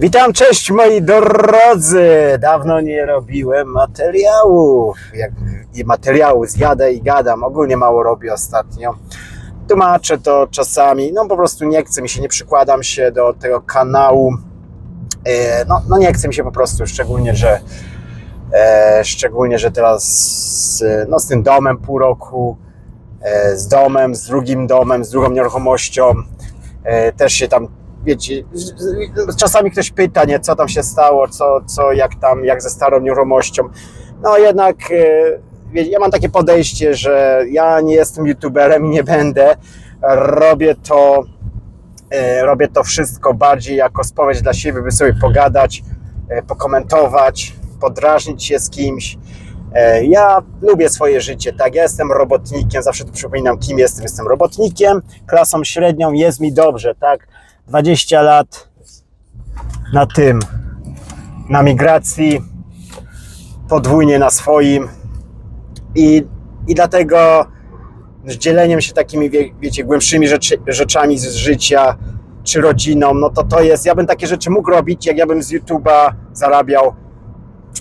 Witam, cześć moi drodzy! Dawno nie robiłem materiałów. Jak i materiału zjadę i gadam. Ogólnie mało robię ostatnio. Tłumaczę to czasami. No po prostu nie chcę mi się, nie przykładam się do tego kanału. E, No, no nie chcę mi się po prostu, szczególnie, że e, szczególnie, że teraz e, no, z tym domem pół roku, z domem, z drugim domem, z drugą nieruchomością, też się tam, wiecie, czasami ktoś pyta, nie, co tam się stało, co, co jak tam, jak ze starą nieruchomością. No jednak, e, wiecie, ja mam takie podejście, że ja nie jestem youtuberem i nie będę. Robię to, e, robię to wszystko bardziej jako spowiedź dla siebie, by sobie pogadać, e, pokomentować, podrażnić się z kimś. Ja lubię swoje życie, tak? Ja jestem robotnikiem, zawsze tu przypominam, kim jestem. Jestem robotnikiem, klasą średnią, jest mi dobrze, tak? 20 lat na tym, na migracji, podwójnie na swoim i, i dlatego z dzieleniem się takimi, wie, wiecie, głębszymi rzeczy, rzeczami z życia, czy rodziną, no to to jest, ja bym takie rzeczy mógł robić, jak ja bym z YouTube'a zarabiał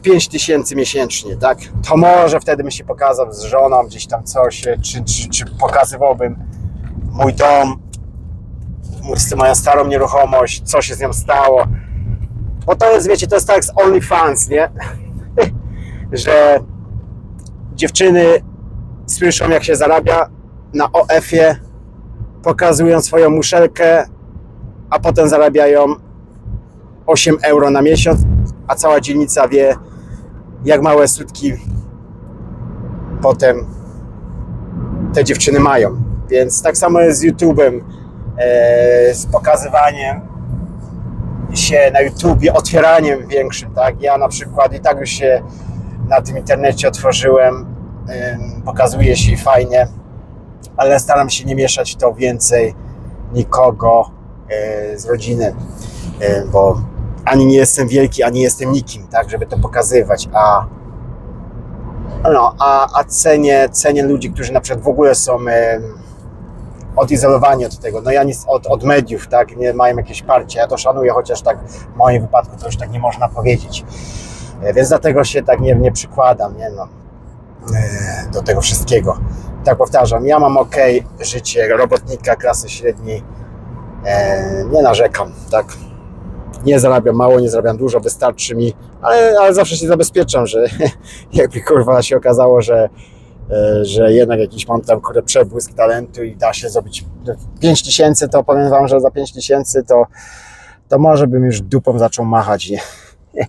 5 tysięcy miesięcznie, tak? To może wtedy bym się pokazał z żoną gdzieś tam coś, czy, czy, czy pokazywałbym mój dom, z moją starą nieruchomość, co się z nią stało. Bo to jest, wiecie, to jest tak z OnlyFans, nie? Że dziewczyny słyszą, jak się zarabia na OF-ie, pokazują swoją muszelkę, a potem zarabiają 8 euro na miesiąc, a cała dzielnica wie, jak małe sutki potem te dziewczyny mają. Więc tak samo jest z YouTube'em, z pokazywaniem się na YouTubie, otwieraniem większym, tak? Ja na przykład i tak już się na tym internecie otworzyłem, pokazuje się fajnie, ale staram się nie mieszać to więcej nikogo e, z rodziny, e, bo ani nie jestem wielki, ani jestem nikim, tak, żeby to pokazywać, a no, a, a cenię, cenię ludzi, którzy na przykład w ogóle są odizolowani od tego, no ja nic od, od mediów, tak, nie mają jakieś parcie, ja to szanuję, chociaż tak w moim wypadku to już tak nie można powiedzieć, E, więc dlatego się tak nie, nie przykładam, nie no, e, do tego wszystkiego. Tak powtarzam, ja mam ok życie robotnika klasy średniej, e, nie narzekam, tak, nie zarabiam mało, nie zarabiam dużo, wystarczy mi, ale, ale zawsze się zabezpieczam, że jakby kurwa się okazało, że, że jednak jakiś mam tam kurde przebłysk talentu i da się zrobić 5 tysięcy, to powiem wam, że za 5 tysięcy to, to może bym już dupą zaczął machać, nie?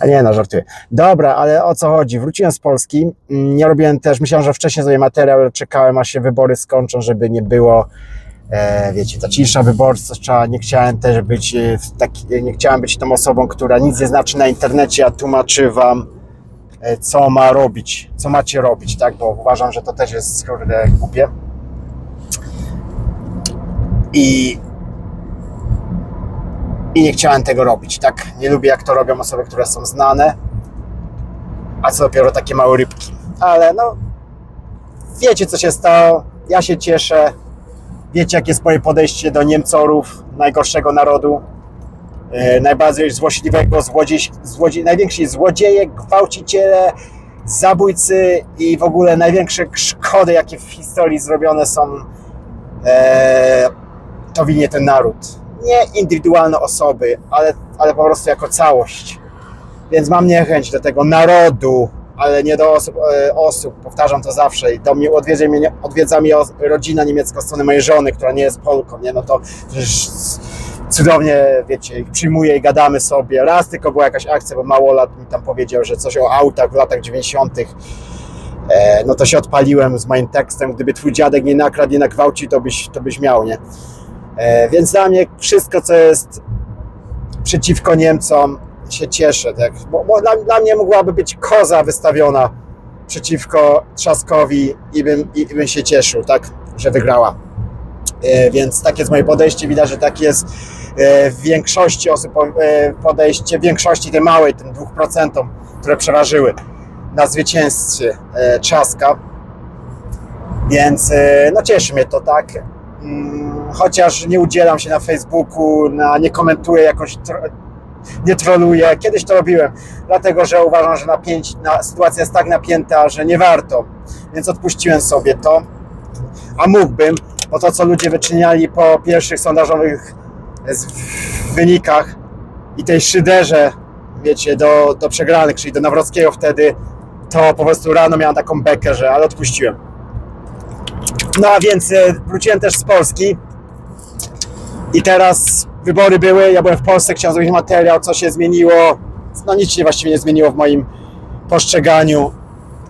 A nie, no żartuję. Dobra, ale o co chodzi? Wróciłem z Polski. Mm, Nie robiłem też, myślałem, że wcześniej zrobię materiał, czekałem, aż się wybory skończą, żeby nie było, e, wiecie, ta cisza wyborcza. Nie chciałem też być, e, taki, nie chciałem być tą osobą, która nic nie znaczy na internecie, a tłumaczy wam, e, co ma robić, co macie robić, tak? Bo uważam, że to też jest kurde głupie. I i nie chciałem tego robić, tak? Nie lubię jak to robią osoby, które są znane, a co dopiero takie małe rybki. Ale no, wiecie co się stało, ja się cieszę, wiecie jakie jest moje podejście do Niemcorów, najgorszego narodu, e, najbardziej złośliwego, złodziej, najwięksi złodzieje, gwałciciele, zabójcy i w ogóle największe szkody, jakie w historii zrobione są, e, to winie ten naród nie indywidualne osoby, ale, ale po prostu jako całość. Więc mam niechęć do tego narodu, ale nie do osób, e, osób. powtarzam to zawsze. I do mnie odwiedza mnie, odwiedza mnie rodzina niemiecka z strony mojej żony, która nie jest Polką, nie? No to cudownie, wiecie, ich przyjmuję i gadamy sobie. Raz tylko była jakaś akcja, bo mało lat mi tam powiedział, że coś o autach w latach 90. E, no to się odpaliłem z moim tekstem, gdyby twój dziadek nie nakradł, nie nagwałcił, to byś, to byś miał, nie? E, Więc dla mnie wszystko, co jest przeciwko Niemcom, się cieszę. Tak? Bo, bo dla, dla mnie mogłaby być koza wystawiona przeciwko Trzaskowi i bym, i, i bym się cieszył, tak, że wygrała. E, Więc takie jest moje podejście. Widać, że tak jest e, w większości osób e, podejście, w większości tej małej, tym 2%, które przeważyły na zwycięstwie Trzaska. Więc no cieszy mnie to, tak. Mm, Chociaż nie udzielam się na Facebooku, na, nie komentuję jakoś tr- nie troluję. Kiedyś to robiłem, dlatego że uważam, że napięć, na, sytuacja jest tak napięta, że nie warto. Więc odpuściłem sobie to. A mógłbym, bo to co ludzie wyczyniali po pierwszych sondażowych wynikach i tej szyderze, wiecie, do, do przegranych, czyli do Nawrockiego wtedy, to po prostu rano miałem taką bekę, że ale odpuściłem. No a więc e, wróciłem też z Polski i teraz wybory były, ja byłem w Polsce, chciałem zrobić materiał, co się zmieniło. No nic się właściwie nie zmieniło w moim postrzeganiu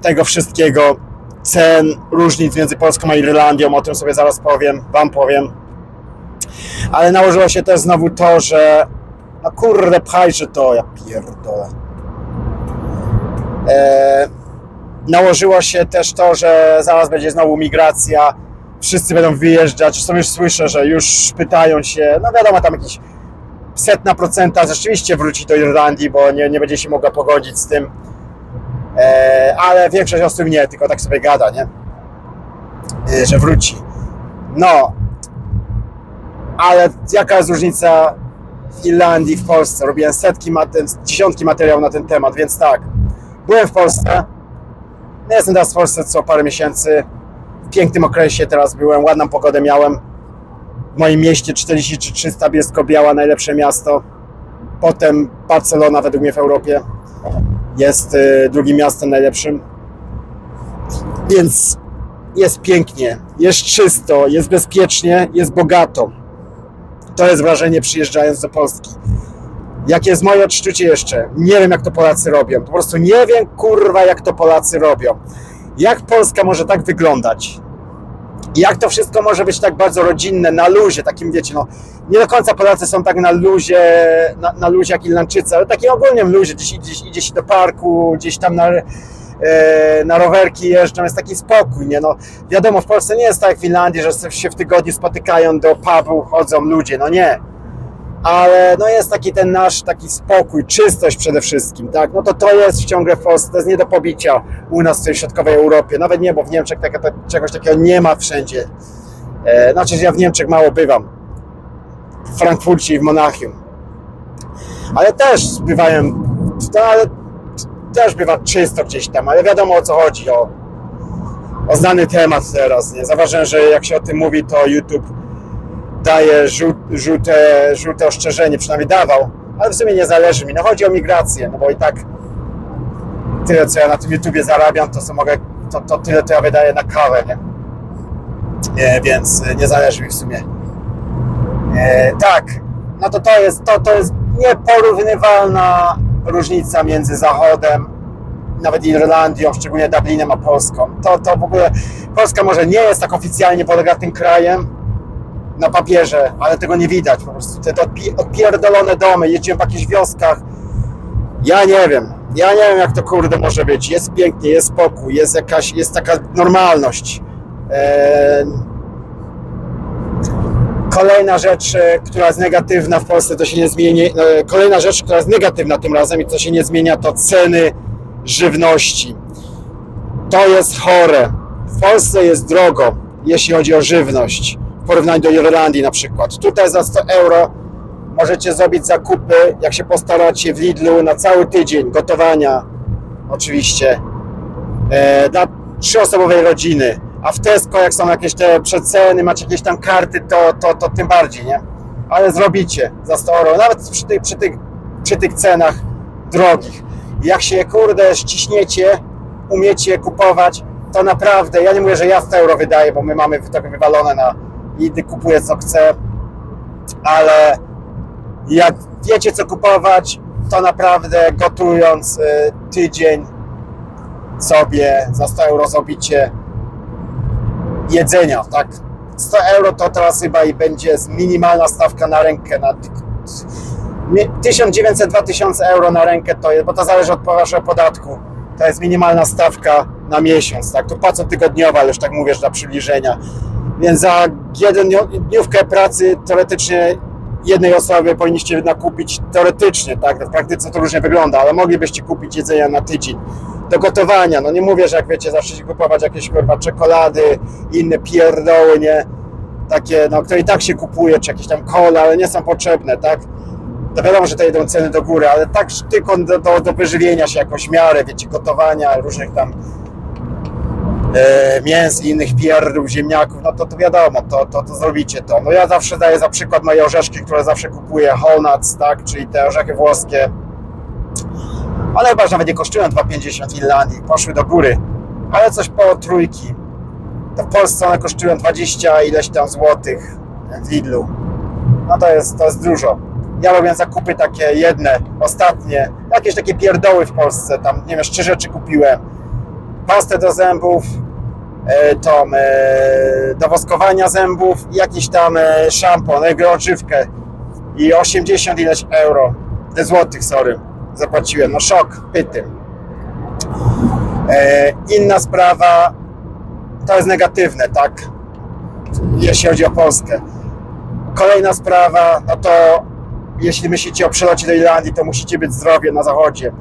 tego wszystkiego, cen, różnic między Polską a Irlandią, o tym sobie zaraz powiem, wam powiem. Ale nałożyło się też znowu to, że no kurde, pchajże to, ja pierdolę. E, nałożyło się też to, że zaraz będzie znowu migracja, wszyscy będą wyjeżdżać, już słyszę, że już pytają się, no wiadomo, tam jakiś setna procenta rzeczywiście wróci do Irlandii, bo nie, nie będzie się mogła pogodzić z tym, ale większość osób nie, tylko tak sobie gada, nie? E, że wróci. No, ale jaka jest różnica w Irlandii, w Polsce? Robiłem setki, dziesiątki materiałów na ten temat, więc tak, byłem w Polsce, nie jestem teraz w Polsce co parę miesięcy, w pięknym okresie teraz byłem, ładną pogodę miałem. W moim mieście 4300 Bielsko-Biała, najlepsze miasto. Potem Barcelona według mnie w Europie jest y, drugim miastem najlepszym. Więc jest pięknie, jest czysto, jest bezpiecznie, jest bogato. To jest wrażenie przyjeżdżając do Polski. Jakie jest moje odczucie jeszcze? Nie wiem, jak to Polacy robią. Po prostu nie wiem, kurwa, jak to Polacy robią. Jak Polska może tak wyglądać? Jak to wszystko może być tak bardzo rodzinne, na luzie, takim wiecie, no nie do końca Polacy są tak na luzie, na, na luzie jak Irlandczycy, ale takim ogólnie luzie, gdzieś, gdzieś idzie się do parku, gdzieś tam na, e, na rowerki jeżdżą, jest taki spokój, nie no. Wiadomo, w Polsce nie jest tak jak w Finlandii, że się w tygodniu spotykają do pubu, chodzą ludzie, no nie ale no jest taki ten nasz taki spokój, czystość przede wszystkim, tak? No to to jest ciągle w Polsce, to jest nie do pobicia u nas w tej środkowej Europie, nawet nie, bo w Niemczech taka, ta, czegoś takiego nie ma wszędzie. E, znaczy, ja w Niemczech mało bywam, w Frankfurcie i w Monachium, ale też bywałem, to, ale też bywa czysto gdzieś tam, ale wiadomo o co chodzi, o, o znany temat teraz, nie? Zauważyłem, że jak się o tym mówi, to YouTube daje żół- żółte, żółte ostrzeżenie, przynajmniej dawał, ale w sumie nie zależy mi. No chodzi o migrację, no bo i tak tyle, co ja na tym YouTubie zarabiam, to co mogę, to, to tyle, to ja wydaję na kawę, nie? nie więc e, nie zależy mi w sumie. E, tak, no to to jest, to, to jest nieporównywalna różnica między Zachodem, nawet Irlandią, szczególnie Dublinem, a Polską. To, to w ogóle, Polska może nie jest tak oficjalnie bogatym krajem, na papierze, ale tego nie widać po prostu. Te odpi- odpierdolone domy, jeździłem po jakichś wioskach. Ja nie wiem. Ja nie wiem, jak to kurde może być. Jest pięknie, jest spokój, jest jakaś, jest taka normalność. Eee... Kolejna rzecz, e, która jest negatywna w Polsce, to się nie zmieni. e, Kolejna rzecz, która jest negatywna tym razem i co się nie zmienia, to ceny żywności. To jest chore. W Polsce jest drogo, jeśli chodzi o żywność w porównaniu do Irlandii na przykład. Tutaj za 100 euro możecie zrobić zakupy, jak się postaracie w Lidlu na cały tydzień gotowania, oczywiście, e, dla trzyosobowej rodziny. A w Tesco, jak są jakieś te przeceny, macie jakieś tam karty, to, to, to tym bardziej, nie? Ale zrobicie za 100 euro, nawet przy tych, przy tych, przy tych cenach drogich. Jak się, kurde, ściśniecie, umiecie kupować, to naprawdę, ja nie mówię, że ja 100 euro wydaję, bo my mamy tak wywalone na i kupuję co chcę, ale jak wiecie co kupować, to naprawdę gotując y, tydzień sobie za 100 euro zrobicie jedzenia, tak? 100 euro to teraz chyba i będzie minimalna stawka na rękę na 1900-2000 euro na rękę to jest, bo to zależy od waszego podatku. To jest minimalna stawka na miesiąc, tak? To płaca tygodniowa, ale już tak mówię, że dla przybliżenia. Więc za jeden dniówkę pracy teoretycznie jednej osoby powinniście nakupić teoretycznie, tak? W praktyce to różnie wygląda, ale moglibyście kupić jedzenia na tydzień do gotowania. No nie mówię, że jak wiecie, zaczniecie kupować jakieś kurwa czekolady, inne pierdoły, nie? Takie, no które i tak się kupuje, czy jakieś tam cola, ale nie są potrzebne, tak? to wiadomo, że to idą ceny do góry, ale tak tylko do, do, do wyżywienia się jakąś miarę, wiecie, gotowania różnych tam mięs i innych pierdół, ziemniaków, no to, to wiadomo, to, to, to zrobicie to. No ja zawsze daję za przykład moje orzeszki, które zawsze kupuję, Honuts, tak, czyli te orzechy włoskie. One chyba nawet nie kosztują 2,50 w Irlandii, poszły do góry, ale coś po trójki. To w Polsce one kosztują 20 ileś tam złotych w Lidlu. No to jest, to jest dużo. Ja robię zakupy takie jedne, ostatnie, jakieś takie pierdoły w Polsce, tam nie wiem, trzy rzeczy kupiłem. Pastę do zębów, e, tą e, do woskowania zębów jakiś tam e, szampon, odżywkę i 80 ileś euro, złotych, sorry, zapłaciłem, no szok, pyty. Inna sprawa, to jest negatywne, tak, jeśli chodzi o Polskę. Kolejna sprawa, no to jeśli myślicie o przelocie do Irlandii, to musicie być zdrowie na zachodzie.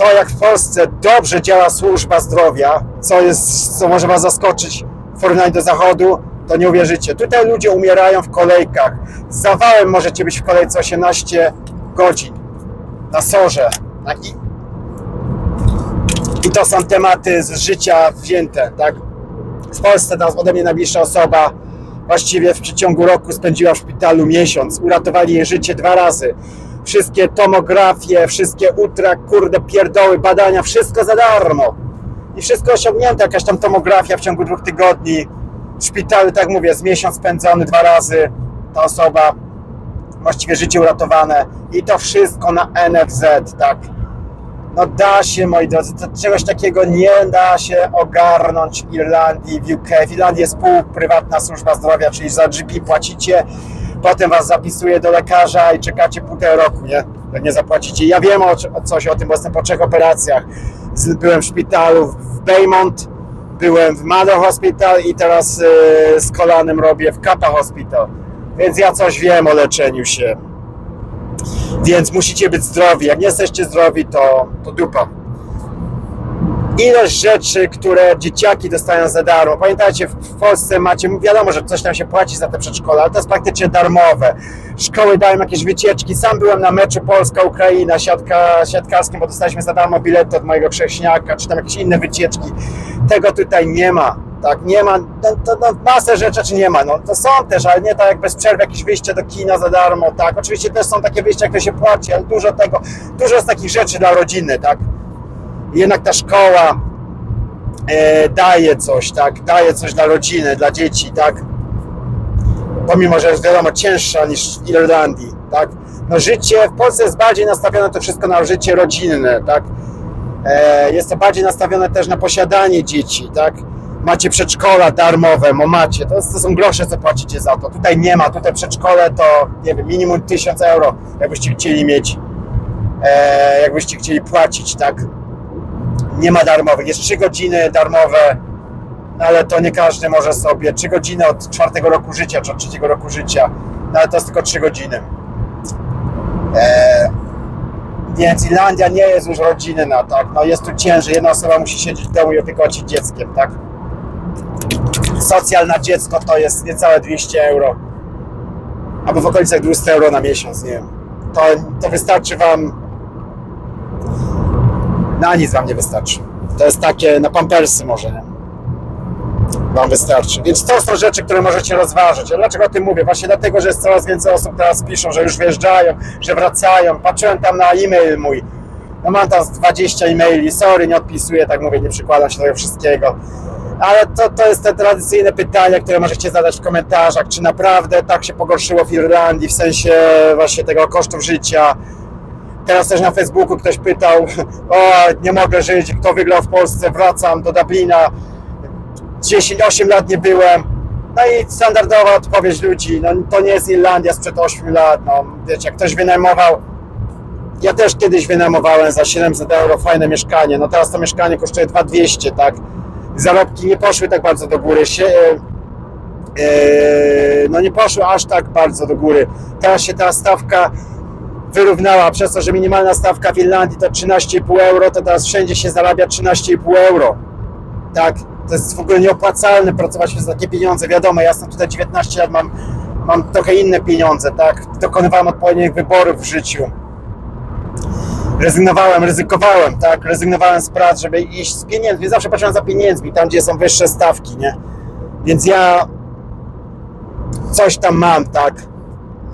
To jak w Polsce dobrze działa służba zdrowia, co jest, co może was zaskoczyć w porównaniu do zachodu, to nie uwierzycie. Tutaj ludzie umierają w kolejkach. Z zawałem możecie być w kolejce 18 godzin na sorze. Na i, I to są tematy z życia wzięte, tak? W Polsce nas ode mnie najbliższa osoba właściwie w przeciągu roku spędziła w szpitalu miesiąc. Uratowali jej życie dwa razy. Wszystkie tomografie, wszystkie ultra, kurde, pierdoły, badania, wszystko za darmo. I wszystko osiągnięte, jakaś tam tomografia w ciągu dwóch tygodni. W szpitalu, tak mówię, z miesiąc spędzony dwa razy ta osoba, właściwie życie uratowane. I to wszystko na NFZ, tak. No da się, moi drodzy, to czegoś takiego nie da się ogarnąć w Irlandii, w UK. W Irlandii jest półprywatna służba zdrowia, czyli za GP płacicie, potem was zapisuje do lekarza i czekacie półtora roku, nie? Nie zapłacicie. Ja wiem o, o coś o tym, bo jestem po trzech operacjach. Z- Byłem w szpitalu w Baymont, byłem w Mother Hospital i teraz yy, z kolanem robię w Kappa Hospital. Więc ja coś wiem o leczeniu się. Więc musicie być zdrowi. Jak nie jesteście zdrowi, to, to dupa. Ilość rzeczy, które dzieciaki dostają za darmo. Pamiętajcie, w Polsce macie, wiadomo, że coś tam się płaci za te przedszkola, ale to jest praktycznie darmowe. Szkoły dają jakieś wycieczki. Sam byłem na meczu Polska-Ukraina siatka, siatkarskim, bo dostaliśmy za darmo bilety od mojego chrześniaka, czy tam jakieś inne wycieczki. Tego tutaj nie ma. Tak, nie ma, no, to, no, masę rzeczy czy nie ma, no to są też, ale nie tak jak bez przerwy jakieś wyjście do kina za darmo, tak, oczywiście też są takie wyjścia, które się płaci, ale dużo tego, dużo jest takich rzeczy dla rodziny, tak, jednak ta szkoła e, daje coś, tak, daje coś dla rodziny, dla dzieci, tak, pomimo, że jest wiadomo cięższa niż w Irlandii, tak, no życie, w Polsce jest bardziej nastawione to wszystko na życie rodzinne, tak, e, jest to bardziej nastawione też na posiadanie dzieci, tak, macie przedszkola darmowe, macie, to, to są grosze, co płacicie za to. Tutaj nie ma, tutaj przedszkole to, nie wiem, minimum 1000 euro, jakbyście chcieli mieć, e, jakbyście chcieli płacić, tak? Nie ma darmowych, jest 3 godziny darmowe, ale to nie każdy może sobie, 3 godziny od czwartego roku życia, czy od trzeciego roku życia, no ale to jest tylko 3 godziny. E, więc Irlandia nie jest już rodzinna, tak? No jest tu ciężej, jedna osoba musi siedzieć w domu i opiekować się dzieckiem, tak? Socjal na dziecko to jest niecałe 200 euro. Albo w okolicach 200 euro na miesiąc, nie wiem. To, to wystarczy wam. Na nic wam nie wystarczy. To jest takie na pampersy może, nie? Wam wystarczy. Więc to są rzeczy, które możecie rozważyć. A dlaczego o tym mówię? Właśnie dlatego, że jest coraz więcej osób teraz piszą, że już wjeżdżają, że wracają. Patrzyłem tam na e-mail mój. No mam tam z 20 e-maili, sorry, nie odpisuję, tak mówię, nie przykładam się do tego wszystkiego. Ale to, to jest te tradycyjne pytania, które możecie zadać w komentarzach, czy naprawdę tak się pogorszyło w Irlandii, w sensie właśnie tego kosztów życia. Teraz też na Facebooku ktoś pytał, o nie mogę żyć, kto wygrał w Polsce, wracam do Dublina, 10-8 lat nie byłem. No i standardowa odpowiedź ludzi, no to nie jest Irlandia sprzed 8 lat, no wiecie, jak ktoś wynajmował ja też kiedyś wynajmowałem za 700 euro fajne mieszkanie. No teraz to mieszkanie kosztuje 2200, tak? Zarobki nie poszły tak bardzo do góry. Się, e, e, no nie poszły aż tak bardzo do góry. Teraz się ta stawka wyrównała przez to, że minimalna stawka w Irlandii to 13,5 euro, to teraz wszędzie się zarabia 13,5 euro. Tak? To jest w ogóle nieopłacalne pracować za takie pieniądze. Wiadomo, ja jestem tutaj 19 lat, mam mam trochę inne pieniądze, tak? Dokonywałem odpowiednich wyborów w życiu. Rezygnowałem, ryzykowałem, tak? Rezygnowałem z prac, żeby iść z pieniędzmi. Zawsze patrzyłem za pieniędzmi, tam gdzie są wyższe stawki, nie? Więc ja coś tam mam, tak?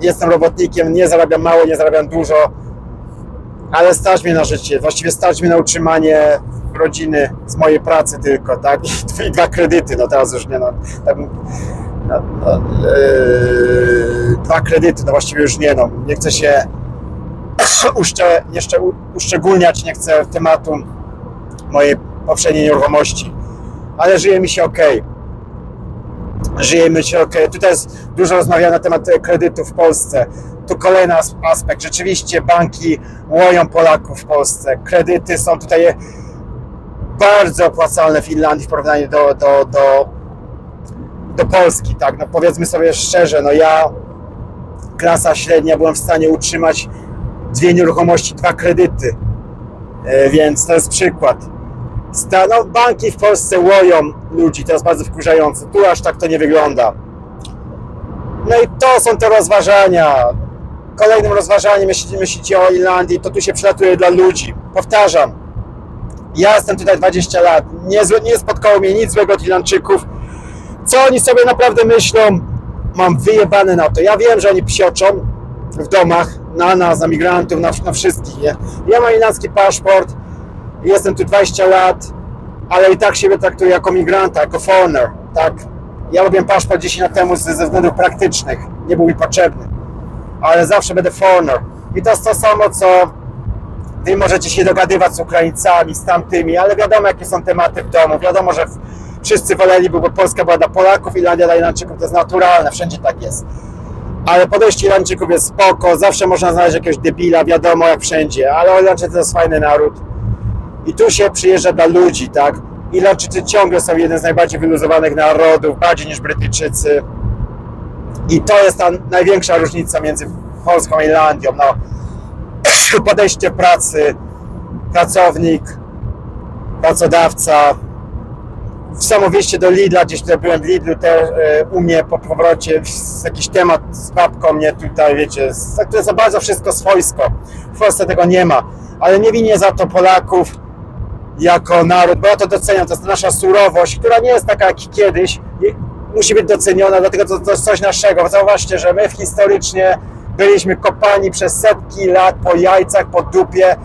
Jestem robotnikiem, nie zarabiam mało, nie zarabiam dużo, ale stać mnie na życie. Właściwie stać mnie na utrzymanie rodziny z mojej pracy tylko, tak? I dwa kredyty, no teraz już nie, no. Tak, no, no, yy, dwa kredyty, no właściwie już nie, no. Nie chcę się jeszcze uszczególniać, nie chcę tematu mojej poprzedniej nieruchomości, ale żyje mi się ok. Żyje mi się ok. Tutaj jest dużo rozmawiane na temat e, kredytów w Polsce. Tu kolejny as- aspekt. Rzeczywiście banki łoją Polaków w Polsce. Kredyty są tutaj bardzo opłacalne w Finlandii w porównaniu do, do, do, do Polski. Tak? No powiedzmy sobie szczerze, no ja klasa średnia byłem w stanie utrzymać dwie nieruchomości, dwa kredyty. E, Więc to jest przykład. No, banki w Polsce łoją ludzi, to jest bardzo wkurzające. Tu aż tak to nie wygląda. No i to są te rozważania. Kolejnym rozważaniem, jeśli myślicie o Irlandii, to tu się przylatuje dla ludzi. Powtarzam, ja jestem tutaj 20 lat. Nie, nie spotkało mnie nic złego od Irlandczyków. Co oni sobie naprawdę myślą, mam wyjebane na to. Ja wiem, że oni psioczą w domach na nas, na migrantów, na, na wszystkich. Nie? Ja mam irlandzki paszport, jestem tu 20 lat, ale i tak siebie traktuję jako migranta, jako foreigner, tak? Ja robiłem paszport 10 lat temu ze, względów praktycznych, nie był mi potrzebny, ale zawsze będę foreigner. I to jest to samo, co wy możecie się dogadywać z Ukraińcami, z tamtymi, ale wiadomo, jakie są tematy w domu. Wiadomo, że wszyscy woleliby, bo Polska była dla Polaków, Irlandia dla Irlandczyków, to jest naturalne, wszędzie tak jest. Ale podejście Irlandczyków jest spoko, zawsze można znaleźć jakiegoś debila, wiadomo, jak wszędzie, ale Irlandczycy to jest fajny naród. I tu się przyjeżdża dla ludzi, tak? Irlandczycy ciągle są jeden z najbardziej wyluzowanych narodów, bardziej niż Brytyjczycy. I to jest ta największa różnica między Polską a Irlandią. No, podejście pracy, pracownik, pracodawca. Samo wejście do Lidla, gdzieś tutaj byłem w Lidlu, też e, u mnie po powrocie jakiś temat z babką mnie tutaj, wiecie, to jest za bardzo wszystko swojsko. W Polsce tego nie ma, ale nie winię za to Polaków jako naród, bo ja to doceniam, to jest nasza surowość, która nie jest taka jak kiedyś, musi być doceniona, dlatego to, to jest coś naszego. Zauważcie, że my historycznie byliśmy kopani przez setki lat po jajcach, po dupie,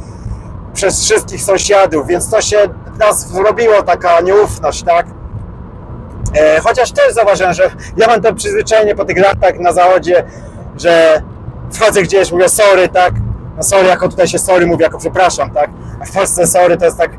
przez wszystkich sąsiadów, więc to się w nas zrobiło taka nieufność, tak? E, chociaż też zauważyłem, że ja mam to przyzwyczajenie po tych latach na zachodzie, że wchodzę gdzieś, mówię sorry, tak? No sorry, jako tutaj się sorry mówi, jako przepraszam, tak? A w Polsce sorry to jest tak,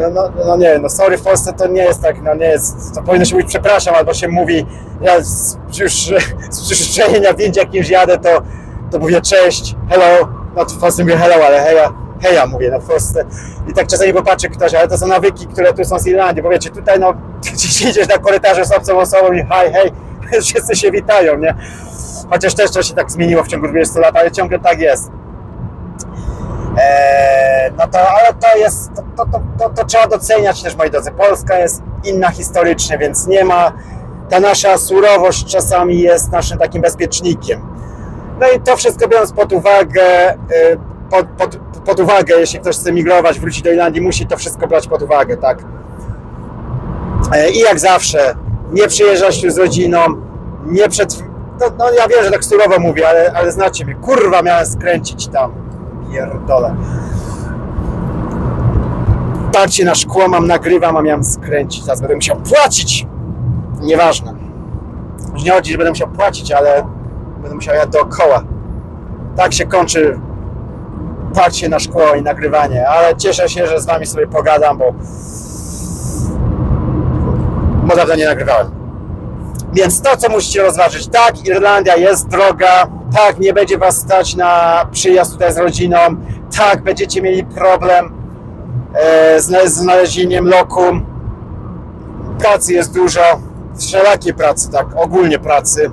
no, no, no nie, no sorry w Polsce to nie jest tak, no nie jest, to powinno się mówić przepraszam, albo się mówi, ja z, już z przyzwyczajenia wiem, jak już jadę, to, to mówię cześć, hello, no w Polsce mówię hello, ale heja, heja mówię, no w Polsce i tak czasami popatrzy ktoś, ale to są nawyki, które tu są z Irlandii, bo wiecie, tutaj no, gdzieś idziesz na korytarzu z obcą osobą i hi, hej, wszyscy się witają, nie? Chociaż też to się tak zmieniło w ciągu 20 lat, ale ciągle tak jest. Eee, no to, ale to jest, to, to, to, to, trzeba doceniać też, moi drodzy. Polska jest inna historycznie, więc nie ma, ta nasza surowość czasami jest naszym takim bezpiecznikiem. No i to wszystko biorąc pod uwagę, y, pod, pod, pod uwagę, jeśli ktoś chce migrować, wrócić do Irlandii, musi to wszystko brać pod uwagę, tak? E, I jak zawsze, nie przyjeżdżać tu z rodziną, nie przed... No, no ja wiem, że tak surowo mówię, ale, ale znacie mnie, kurwa miałem skręcić tam, pierdolę. Patrzcie na szkło, mam nagrywam, a miałem skręcić, teraz będę musiał płacić. Nieważne. Już nie chodzi, że będę musiał płacić, ale będę musiał jechać dookoła. Tak się kończy patrzcie na szkło i nagrywanie, ale cieszę się, że z wami sobie pogadam, bo bo dawno nie nagrywałem. Więc to, co musicie rozważyć, tak, Irlandia jest droga, tak, nie będzie was stać na przyjazd tutaj z rodziną, tak, będziecie mieli problem e, z znalezieniem lokum, pracy jest dużo, wszelakiej pracy, tak, ogólnie pracy.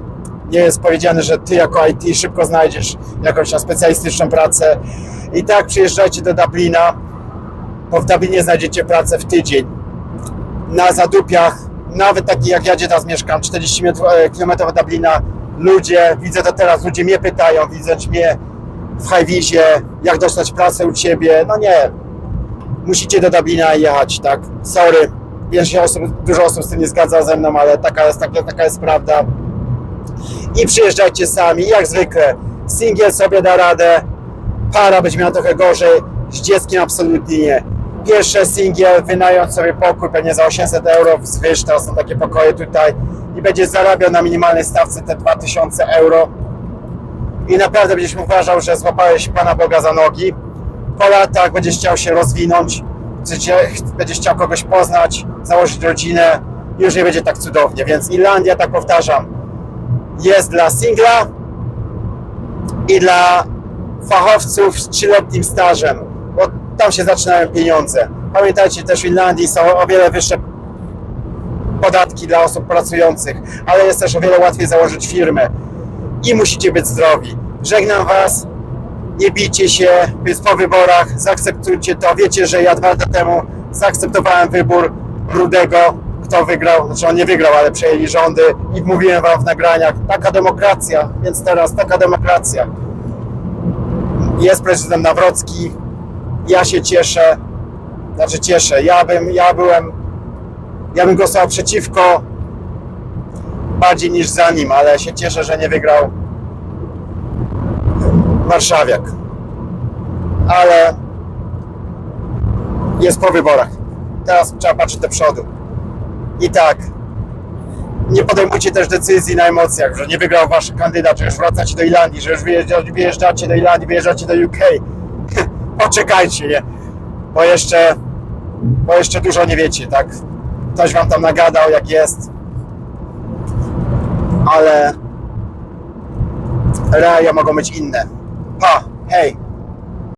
Nie jest powiedziane, że ty jako IT szybko znajdziesz jakąś specjalistyczną pracę. I tak przyjeżdżajcie do Dublina, bo w Dublinie znajdziecie pracę w tydzień. Na zadupiach, nawet taki jak ja gdzie teraz mieszkam, 40 km od Dublina, ludzie, widzę to teraz, ludzie mnie pytają, widzę mnie w Hajwizie, jak dostać pracę u Ciebie, no nie, musicie do Dublina jechać, tak, sorry, wiem, że osób, dużo osób z tym nie zgadza ze mną, ale taka jest, taka, taka jest prawda. I przyjeżdżajcie sami, jak zwykle, singiel sobie da radę, para będzie miała trochę gorzej, z dzieckiem absolutnie nie. Pierwsze singiel, wynająć sobie pokój pewnie za 800 euro wzwyż, teraz są takie pokoje tutaj i będzie zarabiał na minimalnej stawce te 2000 euro i naprawdę będziesz uważał, że złapałeś Pana Boga za nogi. Po latach będziesz chciał się rozwinąć, będziesz chciał kogoś poznać, założyć rodzinę już nie będzie tak cudownie, więc Irlandia, tak powtarzam, jest dla singla i dla fachowców z trzyletnim stażem, bo tam się zaczynają pieniądze. Pamiętajcie, też w Irlandii są o wiele wyższe podatki dla osób pracujących, ale jest też o wiele łatwiej założyć firmę. I musicie być zdrowi. Żegnam Was, nie bijcie się, jest po wyborach, zaakceptujcie to. Wiecie, że ja dwa lata temu zaakceptowałem wybór Rudego, kto wygrał, znaczy on nie wygrał, ale przejęli rządy. I mówiłem Wam w nagraniach, taka demokracja, więc teraz taka demokracja. Jest prezydent Nawrocki, ja się cieszę, znaczy cieszę, ja bym, ja byłem, ja bym głosował przeciwko bardziej niż za nim, ale się cieszę, że nie wygrał Warszawiak. Ale jest po wyborach. Teraz trzeba patrzeć do przodu. I tak, nie podejmujcie też decyzji na emocjach, że nie wygrał wasz kandydat, że już wracacie do Irlandii, że już wyjeżdżacie, do Irlandii, wyjeżdżacie do UK. Poczekajcie, nie? Bo jeszcze, bo jeszcze dużo nie wiecie, tak? Ktoś wam tam nagadał, jak jest. Ale realia mogą być inne. Pa, hej!